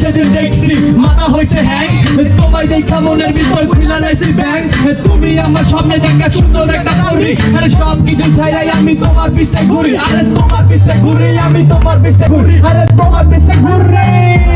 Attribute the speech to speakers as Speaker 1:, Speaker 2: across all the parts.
Speaker 1: যেদিন দেখছি মাথা হয়েছে হ্যাং। তোমায় দেখা মনের ভিতর খুলা লাইছি ব্যাং। তুমি আমার সামনে দেখা সুন্দর একটা করি আরে সব কিছু ছাইলাই আমি তোমার পিছে ঘুরি। আরে তোমার পিছে ঘুরি, আমি তোমার পিছে ঘুরি। আরে তোমার পিছে ঘুরি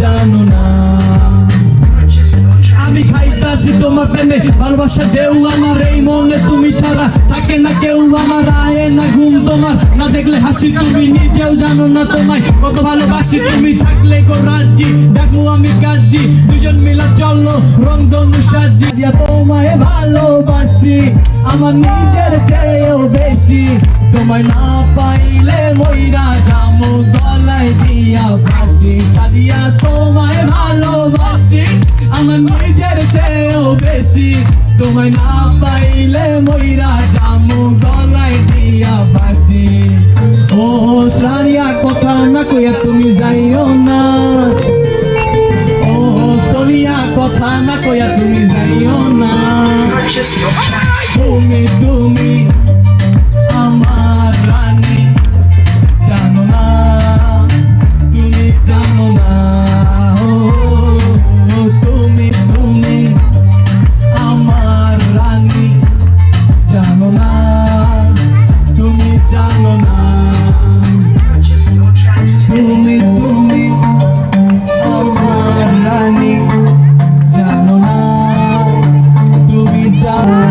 Speaker 1: জানো না। আমি খাইতাছি তোমার প্রেমে, ভালোবাসা দেও আমার, এই মনে তুমি ছাড়া থাকে না কেউ আমার, আয়ে না ঘুম তোমার। না দেখলে হাসি তুমি নিজেও জানো না তোমায়। কত ভালোবাসি তুমি থাকলে গো রাজি দেখো আমি কাজি দুজন মিলা চলো, রংধনু সাজি। তোমায় ভালোবাসি, আমার নিজের চেয়েও বেশি। তোমায় না পাইলে মইরা জামু গলায় দিয়া ভালোবাসি সাদিয়া তোমায় ভালোবাসি আমার নিজের চেয়েও বেশি তোমায় না পাইলে ময়রা জামু গলায় দিয়া বাসি ও সারিয়া কথা না কইয়া তুমি যাইও না ও সোনিয়া কথা না কইয়া তুমি যাইও না তুমি তুমি John.